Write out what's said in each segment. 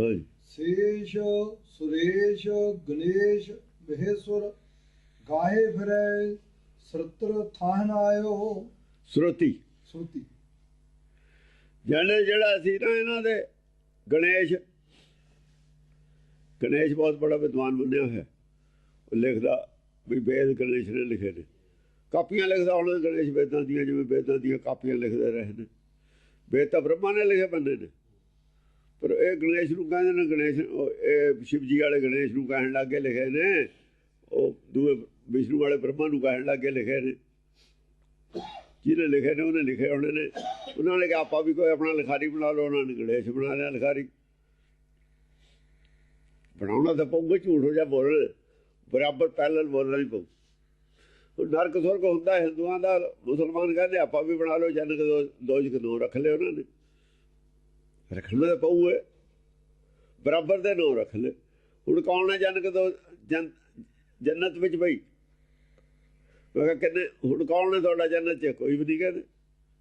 ਹਾਂਜੀ ਸੇਸ਼ ਸੁਰੇਸ਼ ਗਣੇਸ਼ ਮਹੇਸ਼ਵਰ ਗਾਹੇ ਫਿਰੈ ਸਰਤਰ ਥਾਨ ਆਇਓ। ਸਰੋਤੀ। ਸੁਰਤੀ। ਜਨ ਜਿਹੜਾ ਸੀ ਨਾ ਇਹਨਾਂ ਦੇ ਗਣੇਸ਼। ਗਣੇਸ਼ ਬਹੁਤ ਬੜਾ ਵਿਦਵਾਨ ਬਣਿਆ ਹੋਇਆ। ਉਹ ਲਿਖਦਾ ਵੀ ਵੇਦ ਗਣੇਸ਼ ਨੇ ਲਿਖੇ ਨੇ। ਕਾਪੀਆਂ ਲਿਖਦਾ ਹੁਣ ਗਣੇਸ਼ ਵੇਦਾਂ ਦੀਆਂ ਜਿਵੇਂ ਵੇਦਾਂ ਦੀਆਂ ਕਾਪੀਆਂ ਲਿਖਦੇ ਰਹੇ ਨੇ। ਵੇਦ ਤਾਂ ਬ੍ਰਹਮਾ ਨੇ ਲਿਖੇ ਬੰਦੇ ਨੇ। ਪਰ ਇਹ ਗਣੇਸ਼ ਨੂੰ ਕਹਿੰਦੇ ਨੇ, ਗਣੇਸ਼ ਉਹ ਇਹ ਸ਼ਿਵਜੀ ਵਾਲੇ ਗਣੇਸ਼ ਨੂੰ ਕਹਿਣ ਲੱਗੇ ਲਿਖੇ ਨੇ। ਉਹ ਦੂਏ ਵਿਸ਼ਨੂੰ ਵਾਲੇ ਬ੍ਰਹਮਾ ਨੂੰ ਕਹਿਣ ਲੱਗੇ ਲਿਖੇ ਨੇ। ਜਿਹਨੇ ਲਿਖੇ ਨੇ, ਉਹਨੇ ਲਿਖੇ ਹੋਣੇ ਨੇ। ਉਹਨਾਂ ਨੇ ਕਿਹਾ, ਆਪਾਂ ਵੀ ਕੋਈ ਆਪਣਾ ਲਿਖਾਰੀ ਬਣਾ ਲਓ, ਉਹਨਾਂ ਨੇ ਗਣੇਸ਼ ਬਣਾ ਲਿਆ ਲਿਖਾਰੀ। ਬਣਾਉਣਾ ਤਾਂ ਪਊਗਾ, ਝੂਠ ਹੋ ਜਾ ਬੋਲ। ਬਰਾਬਰ ਪੈਰਲਲ ਬੋਲਣਾ ਹੀ ਪਊ। ਉਹ ਨਰਕ ਸੁਰਗ ਹੁੰਦਾ, ਹਿੰਦੂਆਂ ਦਾ ਮੁਸਲਮਾਨ ਕਹਿੰਦੇ, ਆਪਾਂ ਵੀ ਬਣਾ ਲਓ, ਜਨਕ ਦੋ ਦੋਜ ਦੋ ਰੱਖ ਲਏ ਉਹਨਾਂ ਨੇ। ਰੱਖਣਾ ਤਾਂ ਪਊ ਹੈ ਬਰਾਬਰ ਦੇ ਨੋ ਰੱਖ ਲੈ। ਹੁਣ ਕੌਣ ਹੈ ਜਨਕ ਤੋਂ ਜਨ- ਜੰਨਤ ਵਿੱਚ ਬਈ? ਮੈਂ ਕਿਹਾ ਕਹਿੰਦੇ ਹੁਣ ਕੌਣ ਨੇ ਤੁਹਾਡਾ ਜੰਨਤ ਚ? ਕੋਈ ਵੀ ਨਹੀਂ ਕਹਿੰਦੇ।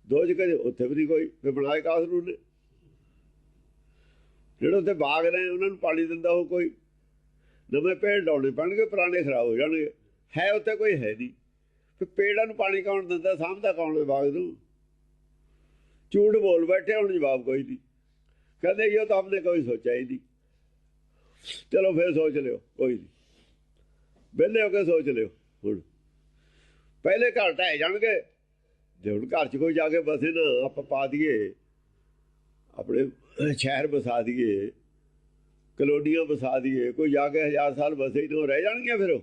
ਦੋਜ ਕਹਿੰਦੇ ਉੱਥੇ ਵੀ ਨਹੀਂ ਕੋਈ। ਫਿਰ ਬਣਾਏ ਕਾਸ ਨੂੰ। ਨੇ ਜਿਹੜੇ ਉੱਥੇ ਬਾਗ ਨੇ, ਉਹਨਾਂ ਨੂੰ ਪਾਣੀ ਦਿੰਦਾ ਉਹ ਕੋਈ। ਨਵੇਂ ਪੇੜ ਲਾਉਣੇ ਪੈਣਗੇ, ਪੁਰਾਣੇ ਖਰਾਬ ਹੋ ਜਾਣਗੇ। ਹੈ ਉੱਥੇ ਕੋਈ, ਹੈ ਨਹੀਂ। ਫਿਰ ਪੇੜਾਂ ਨੂੰ ਪਾਣੀ ਕੌਣ ਦਿੰਦਾ? ਸਾਂਭਦਾ ਕੌਣ ਬਾਗ ਨੂੰ? ਝੂਠ ਬੋਲ ਬੈਠੇ ਹੁਣ ਜਵਾਬ ਕੋਈ ਨਹੀਂ। ਕਹਿੰਦੇ ਇਹ ਤਾਂ ਆਪਨੇ ਕੋਈ ਸੋਚਿਆ ਹੀ ਨਹੀਂ। ਚਲੋ ਫਿਰ ਸੋਚ ਲਿਓ, ਕੋਈ ਨਹੀਂ। ਵਿਹਲੇ ਹੋ ਕੇ ਸੋਚ ਲਿਓ, ਹੁਣ। ਪਹਿਲੇ ਘਰ ਢਹਿ ਜਾਣਗੇ, ਜੇ ਹੁਣ ਘਰ 'ਚ ਕੋਈ ਜਾ ਕੇ ਬਸੇ ਨਾ, ਆਪਾਂ ਪਾ ਦਈਏ। ਆਪਣੇ ਸ਼ਹਿਰ ਬਸਾ ਦਈਏ, ਕਲੋਨੀਆਂ ਬਸਾ ਦਈਏ, ਕੋਈ ਜਾ ਕੇ ਹਜ਼ਾਰ ਸਾਲ ਬਸੇ ਹੀ ਨਾ ਰਹਿ ਜਾਣਗੇ ਫਿਰ ਉਹ।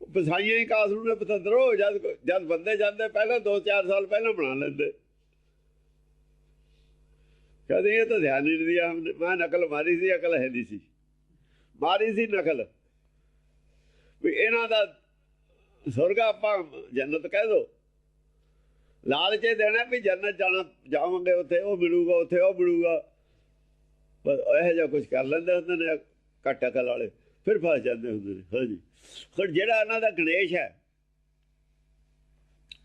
ਉਹ ਹੀ ਕਾਸਰੂ ਨੇ, ਪਤੰਦਰੋ, ਜਦ ਜਦ ਬੰਦੇ ਜਾਂਦੇ, ਪਹਿਲਾਂ 2-4 ਸਾਲ ਪਹਿਲਾਂ ਬਣਾ ਲੈਂਦੇ। ਕਹਿੰਦੇ ਇਹ ਤਾਂ ਧਿਆਨ ਨਹੀਂ ਦਿਆ ਹਮਨੇ ਮੈਂ ਨਕਲ ਮਾਰੀ ਸੀ ਅਕਲ ਹੈ ਨਹੀਂ ਸੀ। ਮਾਰੀ ਸੀ ਨਕਲ। ਵੀ ਇਹਨਾਂ ਦਾ ਸੁਰਗ ਆਪਾਂ ਜੰਨਤ ਕਹਿ ਦੋ। ਲਾਲਚੇ ਦੇਣਾ ਵੀ ਜੰਨਤ ਜਾਣਾ ਜਾਵਾਂਗੇ ਉੱਥੇ ਉਹ ਮਿਲੂਗਾ ਉੱਥੇ ਉਹ ਮਿਲੂਗਾ। ਬਸ ਇਹ ਜਿਹਾ ਕੁਝ ਕਰ ਲੈਂਦੇ ਹੁੰਦੇ ਨੇ ਘੱਟ ਅਕਲ ਵਾਲੇ। ਫਿਰ ਫਸ ਜਾਂਦੇ ਹੁੰਦੇ ਨੇ। ਹਾਂਜੀ। ਹੁਣ ਜਿਹੜਾ ਇਹਨਾਂ ਦਾ ਗਣੇਸ਼ ਹੈ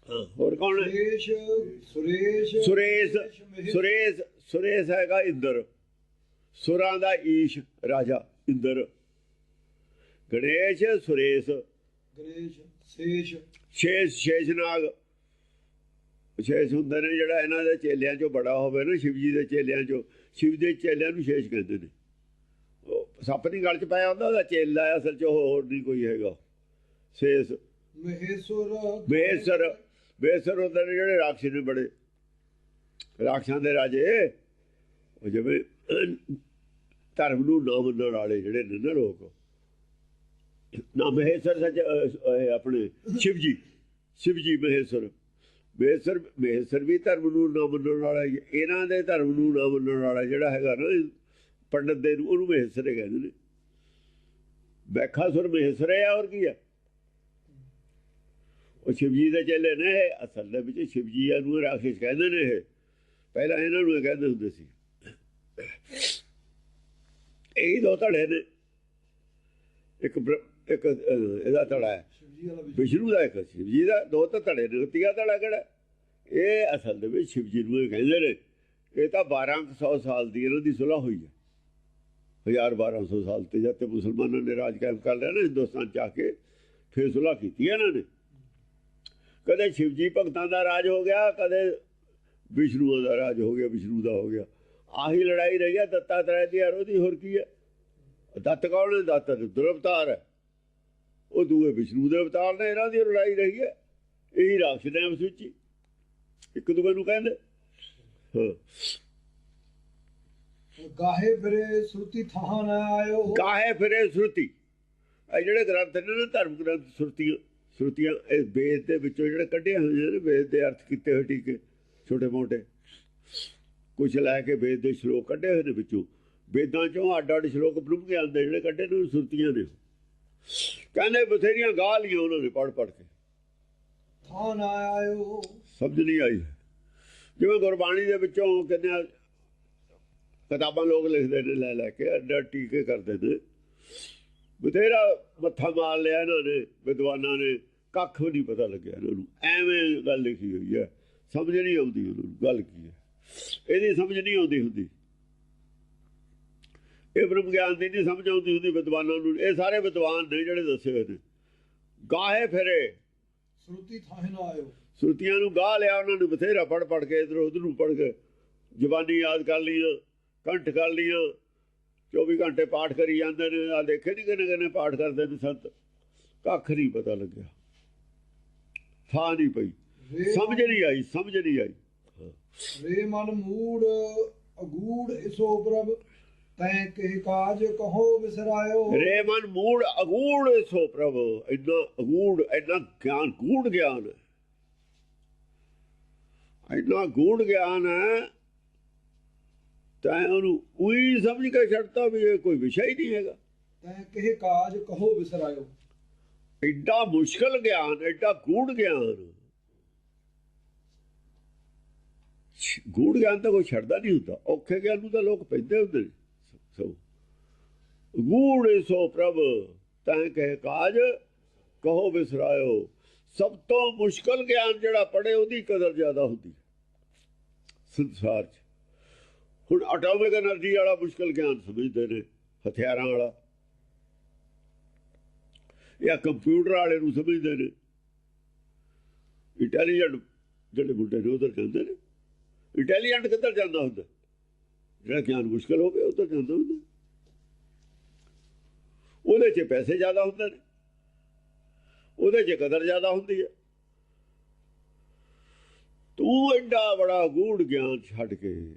ਹੋਰ ਕੌਣ ਹੈ? ਸੁਰੇਸ਼ ਸੁਰੇਸ਼ ਸੁਰੇਸ਼ ਸੁਰੇਸ਼ ਹੈਗਾ ਇੰਦਰ ਸੁਰਾਂ ਦਾ ਈਸ਼ ਰਾਜਾ ਇੰਦਰ। ਗਣੇਸ਼ ਸੁਰੇਸ਼। ਗਣੇਸ਼ ਸੇਸ਼। ਸ਼ੇਸ਼ ਸ਼ੇਸ਼ਨਾਗ। ਸ਼ੇਸ਼ ਹੁੰਦੇ ਨੇ ਜਿਹੜਾ ਇਹਨਾਂ ਦੇ ਚੇਲਿਆਂ ਚੋਂ ਬੜਾ ਹੋਵੇ ਨਾ ਸ਼ਿਵ ਜੀ ਦੇ ਚੇਲਿਆਂ ਚੋਂ। ਸ਼ਿਵ ਦੇ ਚੇਲਿਆਂ ਨੂੰ ਸ਼ੇਸ਼ ਕਹਿੰਦੇ ਨੇ। ਉਹ ਸੱਪ ਦੀ ਗਲ ਚ ਪਾਇਆ ਹੁੰਦਾ ਉਹਦਾ ਚੇਲਾ ਅਸਲ ਚ ਹੋਰ ਨਹੀਂ ਕੋਈ ਹੈਗਾ। ਸ਼ੇਸ਼। ਮਹੇਸ਼ਵਰ। ਬੇਸਰ ਬੇਸਰ ਹੁੰਦੇ ਨੇ ਜਿਹੜੇ ਰਾਖਸ਼ ਨੇ ਬੜੇ। ਰਾਖਸ਼ਾਂ ਦੇ ਰਾਜੇ, ਉਹ ਜਿਵੇਂ ਧਰਮ ਨੂੰ ਨਾ ਮੰਨਣ ਵਾਲੇ ਜਿਹੜੇ ਨੇ ਨਾ ਲੋਕ। ਨਾ ਮਹੇਸ਼ਰ ਸੱਚ ਆਪਣੇ ਸ਼ਿਵ ਜੀ ਸ਼ਿਵ ਜੀ ਮਹੇਸ਼ਰ। ਮਹੇਸ਼ਰ ਮਹੇਸ਼ਰ ਵੀ ਧਰਮ ਨੂੰ ਨਾ ਮੰਨਣ ਵਾਲਾ ਇਹਨਾਂ ਦੇ ਧਰਮ ਨੂੰ ਨਾ ਮੰਨਣ ਵਾਲਾ ਜਿਹੜਾ ਹੈਗਾ ਨਾ, ਪੰਡਤ ਦੇ ਨੂੰ ਉਹਨੂੰ ਮਹੇਸ਼ਰ ਕਹਿੰਦੇ ਨੇ। ਬੈਖਾਸੁਰ ਮਹੇਸ਼ਰ ਹੈ, ਔਰ ਕੀ ਹੈ? ਉਹ ਸ਼ਿਵ ਜੀ ਦੇ ਚੇਲੇ ਨੇ, ਇਹ ਅਸਲ ਦੇ ਵਿੱਚ ਸ਼ਿਵਜੀ ਨੂੰ ਰਾਖਸ਼ ਕਹਿੰਦੇ ਨੇ ਇਹ। ਪਹਿਲਾਂ ਇਹਨਾਂ ਨੂੰ ਇਹ ਕਹਿੰਦੇ ਹੁੰਦੇ ਸੀ ਇਹ ਦੋ ਧੜੇ ਨੇ। ਇੱਕ ਇੱਕ ਇਹਦਾ ਧੜਾ ਹੈ। ਵਿਸ਼ਨੂੰ। ਦਾ ਇੱਕ ਸ਼ਿਵਜੀ ਦਾ ਦੋ ਤਾਂ ਧੜੇ ਨੇ ਤੀਆ ਧੜਾ ਕਿਹੜਾ ਇਹ ਅਸਲ ਦੇ ਵਿੱਚ ਸ਼ਿਵਜੀ ਨੂੰ ਇਹ ਕਹਿੰਦੇ ਨੇ ਇਹ ਤਾਂ 1200 ਸਾਲ ਦੀ ਇਹਨਾਂ ਦੀ ਸੁਲ੍ਹਾ ਹੋਈ ਹੈ। 1200 ਸਾਲ ਤੇ ਜਦ ਤੇ ਮੁਸਲਮਾਨਾਂ ਨੇ ਰਾਜ ਕਾਇਮ ਕਰ ਲਿਆ ਨਾ ਹਿੰਦੁਸਤਾਨ ਚ ਆ ਕੇ ਫਿਰ ਸੁਲ੍ਹਾ ਕੀਤੀ ਇਹਨਾਂ ਨੇ। ਕਦੇ ਸ਼ਿਵਜੀ ਭਗਤਾਂ ਦਾ ਰਾਜ ਹੋ ਗਿਆ ਕਦੇ ਵਿਸ਼ਨੂੰ ਦਾ ਰਾਜ ਹੋ ਗਿਆ ਵਿਸ਼ਨੂੰ ਦਾ ਹੋ ਗਿਆ। ਆਹੀ ਲੜਾਈ ਰਹੀ ਹੈ ਦੱਤਾ ਤਰੇ ਦੀ ਉਹਦੀ ਹੋਰ ਕੀ ਹੈ ਦੱਤ ਕੌਣ ਹੈ ਦੱਤ ਦੁਰਵਤਾਰ ਹੈ। ਉਹ ਦੂਏ ਵਿਸ਼ਨੂੰ ਦੇ ਅਵਤਾਰ ਨੇ ਇਹਨਾਂ ਦੀ ਲੜਾਈ ਰਹੀ ਹੈ ਇਹੀ ਰਾਖਸ਼ ਨੇ ਵਿੱਚ। ਹੀ। ਇੱਕ ਦੂਜੇ ਨੂੰ ਕਹਿੰਦੇ। ਗਾਹੇ ਫਿਰੇ ਸੁਰਤੀ ਥਾਨ ਆਇਓ। ਕਾਹੇ ਫਿਰੇ ਸ਼ਰੂਤੀ। ਇਹ ਜਿਹੜੇ ਗ੍ਰੰਥ ਨੇ ਨਾ ਧਰਮ ਗ੍ਰੰਥ ਸ਼ਰੂਤੀਆਂ ਸ਼ਰੂਤੀਆਂ ਇਹ ਵੇਦ ਦੇ ਵਿੱਚੋਂ ਜਿਹੜੇ ਕੱਢੇ ਹੋਏ ਨੇ ਵੇਦ ਦੇ ਅਰਥ ਕੀਤੇ ਹੋਏ ਟੀਕੇ ਛੋਟੇ ਮੋਟੇ। ਕੁਝ ਲੈ ਕੇ ਵੇਦ ਦੇ ਸ਼ਲੋਕ ਕੱਢੇ ਹੋਏ ਨੇ ਵਿੱਚੋਂ। ਵੇਦਾਂ ਚੋਂ ਅੱਡ ਅੱਡ ਸ਼ਲੋਕ ਬ੍ਰਹਮ ਗਿਆਨ ਦੇ ਜਿਹੜੇ ਕੱਢੇ ਨੇ ਸ਼ਰੂਤੀਆਂ ਨੇ ਕਹਿੰਦੇ ਬਥੇਰੀਆਂ ਗਾਹ ਲਈਆਂ ਉਹਨਾਂ ਨੇ ਪੜ ਪੜ ਕੇ। ਥਾਨ ਆਇਓ? ਸਮਝ ਨਹੀਂ ਆਈ। ਜਿਵੇਂ ਗੁਰਬਾਣੀ ਦੇ ਵਿੱਚੋਂ ਕਿੰਨੇ ਕਿਤਾਬਾਂ ਲੋਕ ਲਿਖਦੇ ਨੇ ਲੈ ਲੈ ਕੇ ਅੱਡ ਅੱਡ ਟੀਕੇ ਕਰਦੇ ਨੇ। ਬਥੇਰਾ ਮੱਥਾ ਮਾਰ ਲਿਆ ਇਹਨਾਂ ਨੇ ਵਿਦਵਾਨਾਂ ਨੇ। ਕੱਖ ਵੀ ਨਹੀਂ ਪਤਾ ਲੱਗਿਆ ਇਹਨਾਂ ਨੂੰ। ਐਵੇਂ ਗੱਲ ਲਿਖੀ ਹੋਈ ਹੈ। ਸਮਝ ਨਹੀਂ ਆਉਂਦੀ ਉਹਨੂੰ ਗੱਲ ਕੀ ਹੈ? ਇਹਦੀ ਸਮਝ ਨਹੀਂ ਆਉਂਦੀ ਹੁੰਦੀ। ਇਹ ਬ੍ਰਹਮ ਗਿਆਨ ਦੀ ਨਹੀਂ ਸਮਝ ਆਉਂਦੀ ਹੁੰਦੀ ਵਿਦਵਾਨਾਂ ਨੂੰ। ਇਹ ਸਾਰੇ ਵਿਦਵਾਨ ਨੇ ਜਿਹੜੇ ਦੱਸੇ ਹੋਏ ਨੇ। ਗਾਹੇ ਫਿਰੇ। ਸ਼ਰੂਤੀ ਥਾਹੇ ਨਾ ਆਇਓ। ਸ਼ਰੂਤੀਆਂ ਨੂੰ ਗਾਹ ਲਿਆ ਉਹਨਾਂ ਨੂੰ ਬਥੇਰਾ ਪੜ ਪੜ ਕੇ ਇਧਰ ਉਧਰ ਨੂੰ ਪੜ ਕੇ ਜਵਾਨੀ ਯਾਦ ਕਰ ਲਈਆਂ ਕੰਠ ਕਰ ਲਈਆਂ 24 ਘੰਟੇ ਪਾਠ ਕਰੀ ਜਾਂਦੇ ਨੇ। ਆ ਦੇਖੇ ਨਹੀਂ ਕਿਨੇ ਕਿਨੇ ਪਾਠ ਕਰਦੇ ਨੇ ਸੰਤ? ਕੱਖ ਨਹੀਂ ਪਤਾ ਲੱਗਿਆ। ਥਾਂ ਨਹੀਂ ਪਈ। ਸਮਝ ਨਹੀਂ ਆਈ ਸਮਝ ਨਹੀਂ ਆਈ। ਰੇ ਮਨ ਮੂੜ ਅਗੂੜ ਇਸੋ ਪ੍ਰਭ ਤੈ ਕਹਿ ਕਾਜ ਕਹੋ ਵਿਸਰਾਇਓ ਰੇ ਮਨ ਮੂੜ ਅਗੂੜ ਇਸੋ ਪ੍ਰਭ ਇਦਾਂ ਅਗੂੜ ਇਦਾਂ ਗਿਆਨ ਗੂੜ ਗਿਆਨ। ਇਦਾਂ ਗੂੜ ਗਿਆਨ ਹੈ ਤਾਂ ਉਹਨੂੰ ਉਹੀ ਸਮਝ ਕੇ ਛੱਡਤਾ ਵੀ ਇਹ ਕੋਈ ਵਿਸ਼ਾ ਹੀ ਨਹੀਂ ਹੈਗਾ। ਤੈ ਕਿਹ ਕਾਜ ਕਹੋ ਵਿਸਰਾਇਓ ਐਡਾ ਮੁਸ਼ਕਲ ਗਿਆਨ ਐਡਾ ਗੂੜ ਗਿਆਨ। ਗੂੜ ਗਿਆਨ ਤਾਂ ਕੋਈ ਛੱਡਦਾ ਨਹੀਂ ਹੁੰਦਾ, ਔਖੇ ਗਿਆਨ ਨੂੰ ਤਾਂ ਲੋਕ ਪੈਂਦੇ ਹੁੰਦੇ ਨੇ। ਸੋ ਗੂੜ ਸੋ ਪ੍ਰਭ, ਤੈਂ ਕਹੇ ਕਾਜ, ਕਹੋ ਵਿਸਰਾਇਓ ਸਭ ਤੋਂ ਮੁਸ਼ਕਲ ਗਿਆਨ ਜਿਹੜਾ ਪੜੇ ਉਹਦੀ ਕਦਰ ਜ਼ਿਆਦਾ ਹੁੰਦੀ ਸੰਸਾਰ 'ਚ। ਹੁਣ ਐਟੋਮਿਕ એનર્ਜੀ ਵਾਲਾ ਮੁਸ਼ਕਲ ਗਿਆਨ ਸਮਝਦੇ ਨੇ, ਹਥਿਆਰਾਂ ਵਾਲਾ। ਜਾਂ ਕੰਪਿਊਟਰ ਵਾਲੇ ਨੂੰ ਸਮਝਦੇ ਨੇ। ਇੰਟੈਲੀਜੈਂਟ ਜਿਹੜੇ ਬੁੱਢੇ ਨੇ, ਉਧਰ ਜਾਂਦੇ ਨੇ। ਇੰਟੈਲੀਜੈਂਟ ਕਿੱਧਰ ਜਾਂਦਾ ਹੁੰਦਾ? ਜਿਹੜਾ ਗਿਆਨ ਮੁਸ਼ਕਲ ਹੋਵੇ, ਉਧਰ ਜਾਂਦਾ ਹੁੰਦਾ। ਉਹਦੇ 'ਚ ਪੈਸੇ ਜ਼ਿਆਦਾ ਹੁੰਦੇ ਨੇ। ਉਹਦੇ 'ਚ ਕਦਰ ਜ਼ਿਆਦਾ ਹੁੰਦੀ ਹੈ। ਤੂੰ ਐਡਾ ਬੜਾ ਗੂੜ ਗਿਆਨ ਛੱਡ ਕੇ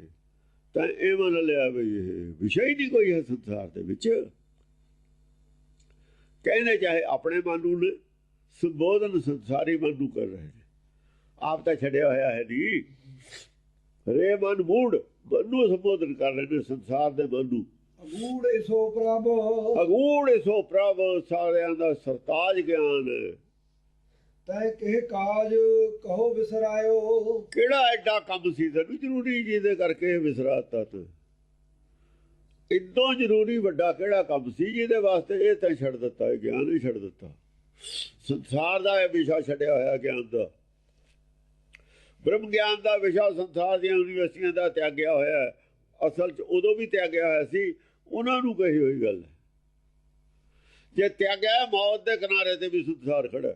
ਤਾਂ ਇਹ ਮੰਨ ਲਿਆ ਵੀ ਇਹ ਵਿਸ਼ਾ ਹੀ ਨਹੀਂ ਕੋਈ ਹੈ ਸੰਸਾਰ ਦੇ ਵਿੱਚ। ਕਹਿੰਦੇ ਚਾਹੇ ਆਪਣੇ ਮਨ ਨੂੰ, ਸੰਬੋਧਨ ਸੰਸਾਰੀ ਮਨ ਨੂੰ ਕਰ ਰਹੇ ਨੇ। ਆਪ ਤਾਂ ਛੱਡਿਆ ਹੋਇਆ ਹੈ ਦੀ ਰੇ ਮਨ ਮੂੜ ਮਨ ਸੰਬੋਧਨ ਕਰ ਰਹੇ ਨੇ ਸੰਸਾਰ ਦੇ ਮਨ। ਅਗੂੜ ਇਸੋ ਪ੍ਰਭ। ਅਗੂੜ ਸੋ ਪ੍ਰਭ ਸਾਰਿਆਂ ਦਾ ਸਰਤਾਜ ਗਿਆਨ। ਤੈ ਕੇ ਕਾਜ ਕਹੋ ਬਿਸਰਾਇਓ ਕਿਹੜਾ ਐਡਾ ਕੰਮ ਸੀ ਤੈਨੂੰ ਜ਼ਰੂਰੀ ਜਿਹਦੇ ਕਰਕੇ ਵਿਸਰਾਤਾ ਤੂੰ? ਇਦੋਂ ਜ਼ਰੂਰੀ ਵੱਡਾ ਕਿਹੜਾ ਕੰਮ ਸੀ ਜਿਹਦੇ ਵਾਸਤੇ ਇਹ ਤਾਂ ਛੱਡ ਦਿੱਤਾ ਇਹ ਗਿਆਨ ਹੀ ਛੱਡ ਦਿੱਤਾ। ਸੰਸਾਰ ਦਾ ਇਹ ਵਿਸ਼ਾ ਛੱਡਿਆ ਹੋਇਆ ਗਿਆਨ ਦਾ। ਬ੍ਰਹਮ ਗਿਆਨ ਦਾ ਵਿਸ਼ਾ ਸੰਸਾਰ ਦੀਆਂ ਯੂਨੀਵਰਸਿਟੀਆਂ ਦਾ ਤਿਆਗਿਆ ਹੋਇਆ ਹੈ। ਅਸਲ 'ਚ ਉਦੋਂ ਵੀ ਤਿਆਗਿਆ ਹੋਇਆ ਸੀ, ਉਹਨਾਂ ਨੂੰ ਕਹੀ ਹੋਈ ਗੱਲ ਜੇ ਤਿਆਗਿਆ ਮੌਤ ਦੇ ਕਿਨਾਰੇ ਤੇ ਵੀ ਸੰਸਾਰ ਖੜਾ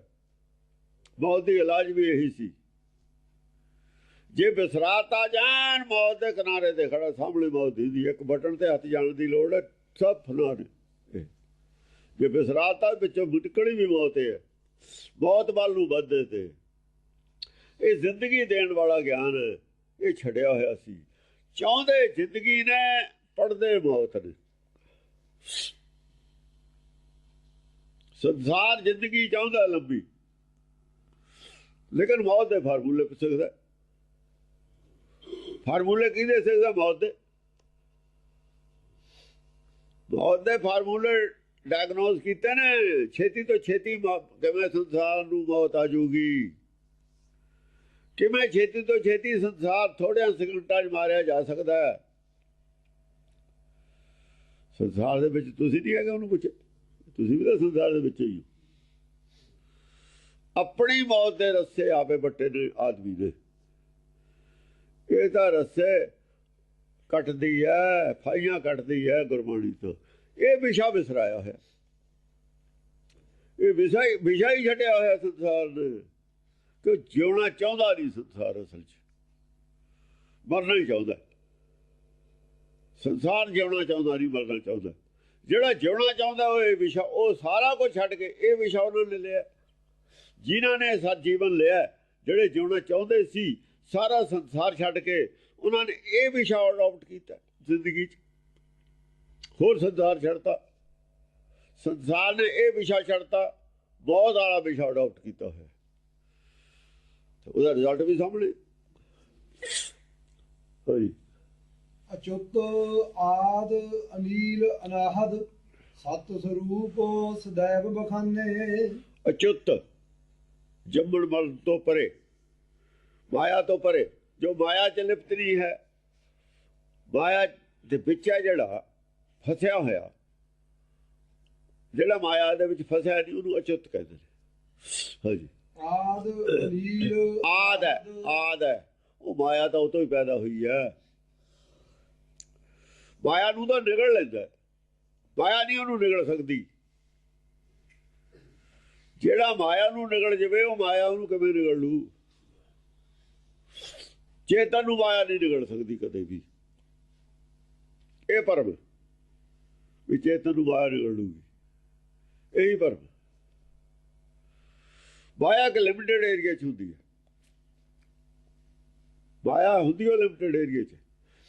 ਮੌਤ ਦੀ ਇਲਾਜ ਵੀ ਇਹੀ ਸੀ। ਜੇ ਬਿਸਰਾਤਾ ਜਾਣ, ਮੌਤ ਦੇ ਕਿਨਾਰੇ ਤੇ ਖੜਾ, ਸਾਹਮਣੇ ਮੌਤ ਦੀ ਇੱਕ ਬਟਨ ਤੇ ਹੱਥ ਜਾਣ ਦੀ ਲੋੜ ਹੈ, ਸਭ ਫਨਾ ਨੇ। ਜੇ ਬਿਸਰਾਤਾ ਵਿੱਚੋਂ ਮੁਟਕਣੀ ਵੀ ਮੌਤ ਹੈ। ਮੌਤ ਵੱਲ ਨੂੰ ਵੱਧਦੇ ਤੇ। ਇਹ ਜ਼ਿੰਦਗੀ ਦੇਣ ਵਾਲਾ ਗਿਆਨ ਇਹ ਛੱਡਿਆ ਹੋਇਆ ਸੀ। ਚਾਹੁੰਦੇ ਜ਼ਿੰਦਗੀ ਨੇ ਪੜਦੇ ਮੌਤ ਨੇ। ਸੰਸਾਰ ਜ਼ਿੰਦਗੀ ਚਾਹੁੰਦਾ ਲੰਬੀ। ਲੇਕਿਨ ਮੌਤ ਦੇ ਫਾਰਮੂਲੇ ਪੁੱਛ ਸਕਦਾ ਫਾਰਮੂਲੇ ਕਿਹਦੇ ਸਿੱਖਦਾ ਮੌਤ ਦੇ? ਮੌਤ ਦੇ ਫਾਰਮੂਲੇ ਡਾਇਗਨੋਸ ਕੀਤੇ ਨੇ। ਛੇਤੀ ਤੋਂ ਛੇਤੀ ਕਿਵੇਂ ਸੰਸਾਰ ਨੂੰ ਮੌਤ ਆ ਜੂਗੀ ਕਿਵੇਂ ਛੇਤੀ ਤੋਂ ਛੇਤੀ ਸੰਸਾਰ ਥੋੜਿਆਂ ਸਕਿੰਟਾਂ 'ਚ ਮਾਰਿਆ ਜਾ ਸਕਦਾ ਹੈ? ਸੰਸਾਰ ਦੇ ਵਿੱਚ ਤੁਸੀਂ ਨਹੀਂ ਹੈਗੇ ਉਹਨੂੰ ਪੁੱਛੇ। ਤੁਸੀਂ ਵੀ ਤਾਂ ਸੰਸਾਰ ਦੇ ਵਿੱਚ ਹੀ ਆਪਣੀ ਮੌਤ ਦੇ ਰਸਤੇ ਆਪੇ ਬੱਟੇ ਨੇ ਆਦਮੀ ਨੇ ਇਹ ਤਾਂ ਰਸਤੇ ਕੱਟਦੀ ਹੈ, ਫਾਈਆਂ ਕੱਟਦੀ ਹੈ ਗੁਰਬਾਣੀ ਤੋਂ। ਇਹ ਵਿਸ਼ਾ ਵਿਸਰਾਇਆ ਹੋਇਆ। ਇਹ ਵਿਸ਼ਾ ਹੀ- ਵਿਸ਼ਾ ਹੀ ਛੱਡਿਆ ਹੋਇਆ ਸੰਸਾਰ ਨੇ। ਕਿ ਜਿਉਣਾ ਚਾਹੁੰਦਾ ਨਹੀਂ ਸੰਸਾਰ ਅਸਲ 'ਚ। ਮਰਨਾ ਹੀ ਚਾਹੁੰਦਾ। ਸੰਸਾਰ ਜਿਉਣਾ ਚਾਹੁੰਦਾ ਨਹੀਂ, ਮਰਨਾ ਚਾਹੁੰਦਾ। ਜਿਹੜਾ ਜਿਉਣਾ ਚਾਹੁੰਦਾ ਉਹ ਇਹ ਵਿਸ਼ਾ, ਉਹ ਸਾਰਾ ਕੁਝ ਛੱਡ ਕੇ ਇਹ ਵਿਸ਼ਾ ਉਹਨਾਂ ਨੇ ਲਿਆ। ਜਿਨ੍ਹਾਂ ਨੇ ਸਤ ਜੀਵਨ ਲਿਆ, ਜਿਹੜੇ ਜਿਉਣਾ ਚਾਹੁੰਦੇ ਸੀ, ਸਾਰਾ ਸੰਸਾਰ ਛੱਡ ਕੇ ਉਹਨਾਂ ਨੇ ਇਹ ਵਿਸ਼ਾ ਅਡਾਪਟ ਕੀਤਾ ਜ਼ਿੰਦਗੀ 'ਚ। ਹੋਰ ਸੰਸਾਰ ਛੱਡਤਾ। ਸੰਸਾਰ ਨੇ ਇਹ ਵਿਸ਼ਾ ਛੱਡਤਾ। ਬਹੁਤ ਵਾਲਾ ਵਿਸ਼ਾ ਅਡਾਪਟ ਕੀਤਾ ਹੋਇਆ। ਉਹਦਾ ਰਿਜ਼ਲਟ ਵੀ ਸਾਹਮਣੇ। ਹਾਂਜੀ। ਅਚੁੱਤ ਆਦ ਅਨੀਲ ਅਨਾਹਦ ਸਤ ਸਰੂਪ ਸदैव ਬਖਾਨੇ। ਅਚੁੱਤ ਜੰਮਣ ਮਰਨ ਤੋਂ ਪਰੇ ਮਾਇਆ ਤੋਂ ਪਰੇ ਜੋ ਮਾਇਆ ਚ ਲਿਪਤ ਨਹੀਂ ਹੈ ਮਾਇਆ ਦੇ ਵਿੱਚ ਹੈ ਜਿਹੜਾ ਫਸਿਆ ਹੋਇਆ। ਜਿਹੜਾ ਮਾਇਆ ਦੇ ਵਿੱਚ ਫਸਿਆ ਨਹੀਂ ਉਹਨੂੰ ਅਚੁੱਤ ਕਹਿੰਦੇ ਨੇ। ਹਾਂਜੀ। ਆਦ ਅਨੀਲ ਆਦ ਹੈ ਆਦ ਹੈ। ਉਹ ਮਾਇਆ ਤਾਂ ਉਹ ਤੋਂ ਹੀ ਪੈਦਾ ਹੋਈ ਹੈ। ਮਾਇਆ ਨੂੰ ਤਾਂ ਨਿਗਲ ਲੈਂਦਾ ਮਾਇਆ ਨਹੀਂ ਉਹਨੂੰ ਨਿਗਲ ਸਕਦੀ। ਜਿਹੜਾ ਮਾਇਆ ਨੂੰ ਨਿਗਲ ਜਵੇ, ਉਹ ਮਾਇਆ ਉਹਨੂੰ ਕਿਵੇਂ ਨਿਗਲ ਲੂ? ਚੇਤਨ ਨੂੰ ਮਾਇਆ ਨਹੀਂ ਨਿਗਲ ਸਕਦੀ ਕਦੇ ਵੀ। ਇਹ ਪਰਮ ਵੀ ਚੇਤਨ ਨੂੰ ਮਾਇਆ ਨਿਗਲ ਲੂਗੀ। ਇਹੀ ਪਰਮ। ਮਾਇਆ ਇੱਕ ਲਿਮਿਟਡ ਏਰੀਆ ਚ ਹੁੰਦੀ ਹੈ। ਮਾਇਆ ਹੁੰਦੀ ਉਹ ਲਿਮਿਟਡ ਏਰੀਆ ਚ।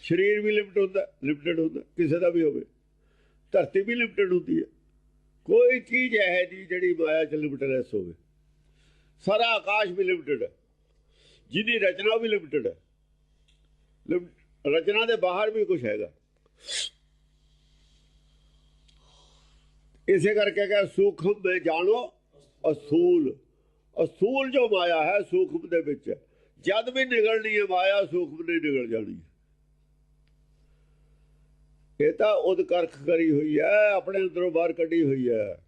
ਸਰੀਰ ਵੀ ਲਿਮਿਟ ਹੁੰਦਾ, ਲਿਮਿਟਡ ਹੁੰਦਾ, ਕਿਸੇ ਦਾ ਵੀ ਹੋਵੇ। ਧਰਤੀ ਵੀ ਲਿਮਿਟਡ ਹੁੰਦੀ ਹੈ। ਕੋਈ ਚੀਜ਼ ਹੈ ਜੀ ਜਿਹੜੀ ਮਾਇਆ ਚ ਲਿਮਿਟਡਨੈਸ ਹੋਵੇ। ਸਾਰਾ ਆਕਾਸ਼ ਵੀ ਲਿਮਟਿਡ ਹੈ। ਜਿਹਦੀ ਰਚਨਾ ਵੀ ਲਿਮਿਟਡ ਹੈ। ਰਚਨਾ ਦੇ ਬਾਹਰ ਵੀ ਕੁਝ ਹੈਗਾ। ਇਸੇ ਕਰਕੇ ਕਹ, ਸੂਖਮ में ਜਾਣੋ ਅਸੂਲ। ਅਸੂਲ ਜੋ ਮਾਇਆ ਹੈ ਸੂਖਮ ਦੇ ਵਿੱਚ ਹੈ। ਜਦ ਵੀ ਨਿਗਲਣੀ ਹੈ ਮਾਇਆ ਸੂਖਮ ਨਹੀਂ ਨਿਗਲ ਜਾਣੀ। ਇਹ ਤਾਂ ਉਦਕਰਖ ਕਰੀ ਹੋਈ ਹੈ, ਆਪਣੇ ਅੰਦਰੋਂ ਬਾਹਰ ਕੱਢੀ ਹੋਈ ਹੈ।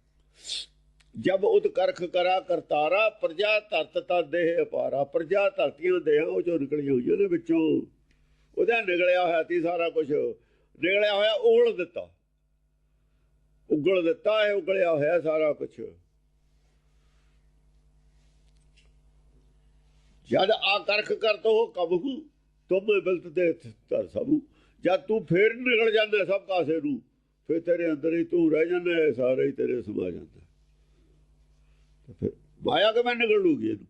ਜਬ ਉਦਕਰਖ ਕਰਾ ਕਰਤਾਰਾ, ਪ੍ਰਜਾ ਧਰਤ ਤਾਂ ਦੇਹ ਅਪਾਰਾ। ਪ੍ਰਜਾ ਧਰਤੀਆਂ ਦੇਹਾਂ, ਉਹ ਚੋਂ ਨਿਕਲੀਆਂ ਹੋਈਆਂ ਨੇ ਵਿੱਚੋਂ। ਉਹਦਾ ਨਿਕਲਿਆ ਹੋਇਆ ਸੀ ਸਾਰਾ ਕੁਝ ਨਿਕਲਿਆ ਹੋਇਆ, ਉਗਲ ਦਿੱਤਾ। ਉਗਲ ਦਿੱਤਾ ਹੈ ਉਗਲਿਆ ਹੋਇਆ ਸਾਰਾ ਕੁਝ ਜਦ ਆ ਕਰਖ ਕਰਤੋ ਹੋ ਕਬਹੂ ਤੁਮ ਬਿਲਤ ਦੇ ਧਰ ਸਭੂ। ਜਦ ਤੂੰ ਫੇਰ ਨਿਕਲ ਜਾਂਦਾ ਸਭ ਕਾਸੇ ਨੂੰ ਫਿਰ ਤੇਰੇ ਅੰਦਰ ਹੀ ਤੂੰ ਰਹਿ ਜਾਂਦਾ ਹੈ, ਸਾਰੇ ਹੀ ਤੇਰੇ ਸਮਾ ਜਾਂਦਾ। ਤੇ ਫਿਰ ਮਾਇਆ ਕਿਵੇਂ ਨਿਕਲ ਲੂਗੀ ਇਹਨੂੰ?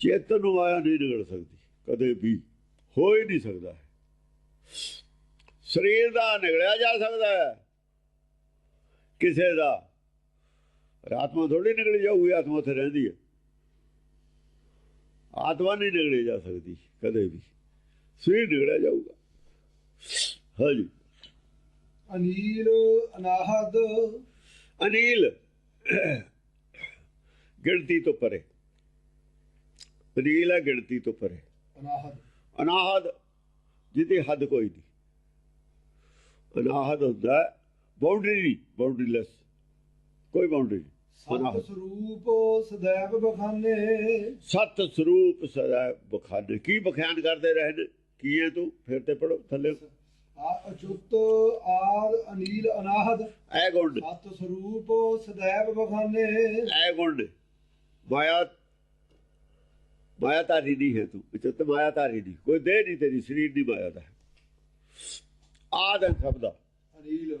ਚੇਤਨ ਨੂੰ ਮਾਇਆ ਨਹੀਂ ਨਿਕਲ ਸਕਦੀ ਕਦੇ ਵੀ ਹੋ ਹੀ ਨਹੀਂ ਸਕਦਾ ਸਰੀਰ ਦਾ ਨਿਕਲਿਆ ਜਾ ਸਕਦਾ ਹੈ ਕਿਸੇ ਦਾ। ਆਤਮਾ ਥੋੜੀ ਨਿਕਲ ਜਾਊਗੀ ਆਤਮਾ ਉੱਥੇ ਰਹਿੰਦੀ ਹੈ। ਆਤਮਾ ਨਹੀਂ ਨਿਕਲੀ ਜਾ ਸਕਦੀ ਕਦੇ ਵੀ। ਸਰੀਰ ਨਿਕਲਿਆ ਜਾਊਗਾ। ਹਾਂਜੀ। ਅਨੀਲ ਅਨਾਹਦ। ਅਨੀਲ। ਗਿਣਤੀ ਤੋਂ ਪਰੇ। ਅਨੀਲ ਹੈ ਗਿਣਤੀ ਤੋਂ ਪਰੇ। ਅਨਾਹਦ। ਅਨਾਹਦ ਜਿਹਦੀ ਹੱਦ ਕੋਈ ਨਹੀਂ। ਅਨਾਹਦ ਹੁੰਦਾ ਬਾਉਂਡਰੀ ਬਾਉਂਡਰੀਲੈਸ ਕੋਈ ਬਾਉਂਡਰੀ ਨਹੀਂ। ਸਤ ਸਰੂਪ ਸदैव ਬਖਾਨੇ। ਕੀ ਬਖਿਆਨ ਕਰਦੇ ਰਹੇ ਨੇ? ਕੀ ਹੈ ਤੂੰ? ਫਿਰ ਤੇ ਪੜੋ ਥੱਲੇ। ਅਚੁੱਤ ਆਰ ਅਨੀਲ ਅਨਾਹਦ। ਐ ਗੁਣ ਸਤ ਸਰੂਪ ਸदैव ਬਖਾਨੇ। ਐ ਗੁਣ ਮਾਇਆ ਮਾਇਆ ਤਾਰੀ ਦੀ ਹੈ ਤੂੰ। ਅਚੁੱਤ ਮਾਇਆ ਤਾਰੀ ਦੀ ਕੋਈ ਦੇਹ ਨਹੀਂ ਤੇਰੀ। ਸਰੀਰ ਦੀ ਮਾਇਆ ਦਾ ਆਦ ਸ਼ਬਦ ਅਨੀਲ।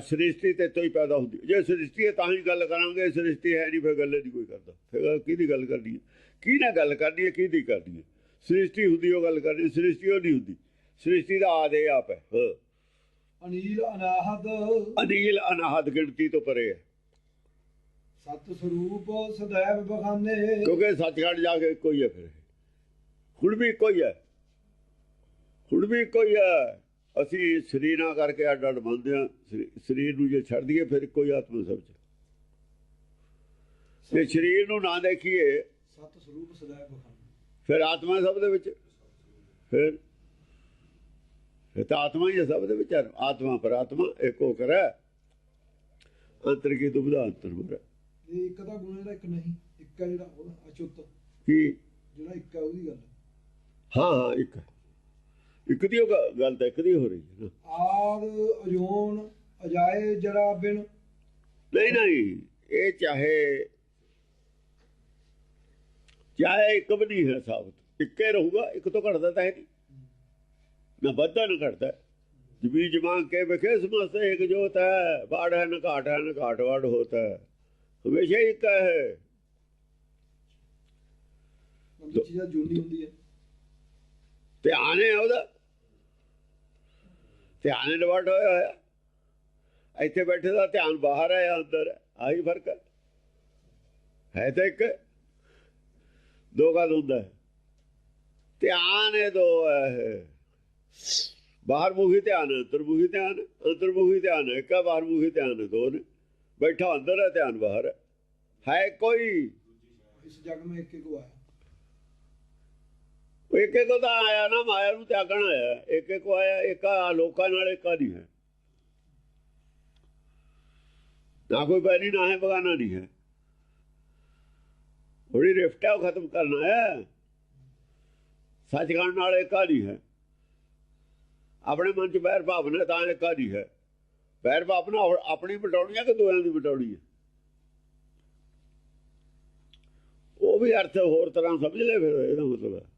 ਸ੍ਰਿਸ਼ਟੀ ਤੇ ਤੋਂ ਹੀ ਪੈਦਾ ਹੁੰਦੀ। ਜੇ ਸ੍ਰਿਸ਼ਟੀ ਹੈ ਤਾਂ ਹੀ ਗੱਲ ਕਰਾਂਗੇ ਸ੍ਰਿਸ਼ਟੀ ਹੈ ਨਹੀਂ ਫਿਰ ਗੱਲ ਨਹੀਂ ਕੋਈ ਕਰਦਾ। ਫਿਰ ਕਿਹਦੀ ਗੱਲ ਕਰਨੀ ਹੈ? ਕੀ ਨਾਲ ਗੱਲ ਕਰਨੀ ਹੈ ਕਿਹਦੀ ਕਰਨੀ ਹੈ? ਸ੍ਰਿਸ਼ਟੀ ਹੁੰਦੀ ਉਹ ਗੱਲ ਕਰਨੀ ਸ੍ਰਿਸ਼ਟੀ ਉਹ ਨਹੀਂ ਹੁੰਦੀ। ਸ੍ਰਿਸ਼ਟੀ ਦਾ ਆਦੇ ਆਪ ਹੈ। ਹਾਂ। ਅਨੀਲ ਅਨਾਹਦ। ਅਨੀਲ ਅਨਾਹਦ ਗਿਣਤੀ ਤੋਂ ਪਰੇ ਹੈ। ਸਤ ਸਰੂਪ ਸदैव ਬਖਾਨੇ। ਕਿਉਂਕਿ ਸੱਚਖੰਡ ਜਾ ਕੇ ਕੋਈ ਹੈ ਫਿਰ ਹੁਣ ਵੀ ਕੋਈ ਹੈ ਹੁਣ ਵੀ ਕੋਈ ਹੈ। ਅਸੀਂ ਸਰੀਰ ਕਰਕੇ ਅੱਡ ਅੱਡ ਹਾਂ ਸਰੀ- ਸਰੀਰ ਨੂੰ ਜੇ ਛੱਡ ਦਈਏ ਫਿਰ ਕੋਈ ਆਤਮਾ ਸਭ ਚ। ਜੇ ਸਰੀਰ ਨੂੰ ਨਾ ਦੇਖੀਏ ਸਤ ਸਰੂਪ ਬਖਾਨੇ ਫਿਰ ਆਤਮਾ ਸਭ ਦੇ ਵਿੱਚ ਫਿਰ ਫਿਰ ਤਾਂ ਆਤਮਾ ਹੀ ਹੈ ਸਭ ਦੇ ਵਿੱਚ ਆਤਮਾ ਪਰ ਆਤਮਾ ਏਕੋ ਕਰੈ। ਅੰਤਰ ਕੀ ਦੁਬਦਾ ਅੰਤਰ ਮਰੈ ਇਹ ਇੱਕ ਦਾ ਗੁਣ ਜਿਹੜਾ ਇੱਕ ਨਹੀਂ ਇੱਕ ਹੈ ਜਿਹੜਾ ਅਚੁੱਤ। ਕੀ? ਜਿਹੜਾ ਇੱਕ ਹੈ ਉਹਦੀ ਗੱਲ। ਹਾਂ ਹਾਂ ਇੱਕ ਇੱਕ ਦੀ ਗੱਲ ਤਾਂ ਇੱਕ ਦੀ ਹੋ ਰਹੀ ਹੈ ਨਾ। ਆਦ ਅਜੋਨ ਅਜਾਏ ਜਰਾ ਬਿਨ। ਨਹੀਂ ਨਹੀਂ ਇਹ ਚਾਹੇ ਚਾਹੇ ਇੱਕ ਵੀ ਨਹੀਂ ਹੈ ਸਾਬਤ ਇੱਕੇ ਰਹੂਗਾ ਇੱਕ ਤੋਂ ਘਟਦਾ ਤਾਂ ਹੈ ਨਹੀਂ। ਨਾ ਵੱਧਦਾ ਨਾ ਘਟਦਾ। ਜਮੀ ਜਮਾਂ ਕੇ ਵਿਖੇ ਸਮਸਤ ਇੱਕ ਜੋਤ ਹੈ ਬਾੜ ਹੈ ਨਾ ਘਾਟ ਹੈ ਨਾ ਘਾਟ ਵਾੜ ਹੋਤਾ ਹੈ। ਹਮੇਸ਼ਾ ਇੱਕ ਹੈ। ਜੂਨੀ ਹੁੰਦੀ ਹੈ। ਧਿਆਨ ਹੈ ਉਹਦਾ। ਧਿਆਨ ਡਿਵਰਟ ਹੋਇਆ ਹੋਇਆ। ਇੱਥੇ ਬੈਠੇ ਦਾ ਧਿਆਨ ਬਾਹਰ ਹੈ, ਅੰਦਰ ਹੈ, ਆਹੀ ਫ਼ਰਕ ਹੈ। ਹੈ ਤਾਂ ਇੱਕ। ਦੋ ਗੱਲ ਹੁੰਦਾ ਹੈ। ਧਿਆਨ ਇਹ ਦੋ ਹੈ ਬਾਹਰ ਮੁਖੀ ਧਿਆਨ ਅੰਦਰ ਮੁਖੀ ਧਿਆਨ ਅੰਦਰ ਮੁਖੀ ਧਿਆਨ ਇੱਕ ਹੈ ਬਾਹਰ ਮੁਖੀ ਧਿਆਨ ਦੋ ਨੇ। ਬੈਠਾ ਅੰਦਰ ਹੈ, ਧਿਆਨ ਬਾਹਰ ਹੈ। ਕੋਈ? ਇਸ ਜਗ में ਇੱਕ ਇੱਕ ਆਇਆ ਇੱਕ ਇੱਕ ਤਾਂ ਆਇਆ ਨਾ, ਮਾਇਆ ਨੂੰ ਤਿਆਗਣ ਆਇਆ। ਇੱਕ ਇੱਕ ਆਇਆ, ਇੱਕ ਆ ਲੋਕਾਂ ਨਾਲ, ਇੱਕ ਨਹੀਂ ਹੈ। ਨਾ ਕੋਈ ਬੈਰੀ ਨਾ ਹੈ ਬਗਾਨਾ ਨਹੀਂ ਹੈ। ਬੜੀ ਰਿਫਟ ਹੈ ਉਹ ਖਤਮ ਕਰਨਾ ਹੈ। ਸੱਚਖੰਡ ਨਾਲ ਇੱਕ ਨਹੀਂ ਹੈ। ਆਪਣੇ ਮਨ 'ਚ ਬੈਰ ਭਾਵਨਾ ਤਾਂ ਇੱਕ ਨਹੀਂ ਹੈ। ਬੈਰ ਭਾਵਨਾ ਆਪਣੀ ਬਟਾਉਣੀ ਹੈ ਕਿ ਦੋਆਂ ਦੀ ਬਟਾਉਣੀ ਹੈ? ਉਹ ਵੀ ਅਰਥ ਹੋਰ ਤਰ੍ਹਾਂ ਸਮਝ ਲੈ ਫਿਰ, ਇਹਦਾ ਮਤਲਬ ਹੈ।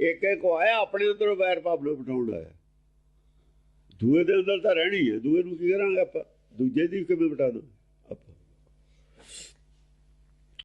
ਇੱਕ ਇੱਕ ਆਇਆ, ਆਪਣੇ ਅੰਦਰੋਂ ਵੈਰ ਬੈਰ ਨੂੰ ਬਟਾਉਣ ਆਇਆ। ਦੂਏ ਦੇ ਅੰਦਰ ਤਾਂ ਰਹਿਣੀ ਹੈ, ਦੂਏ ਨੂੰ ਕੀ ਕਰਾਂਗੇ ਆਪਾਂ? ਦੂਜੇ ਦੀ ਕਿਵੇਂ ਬਟਾ ਦੋ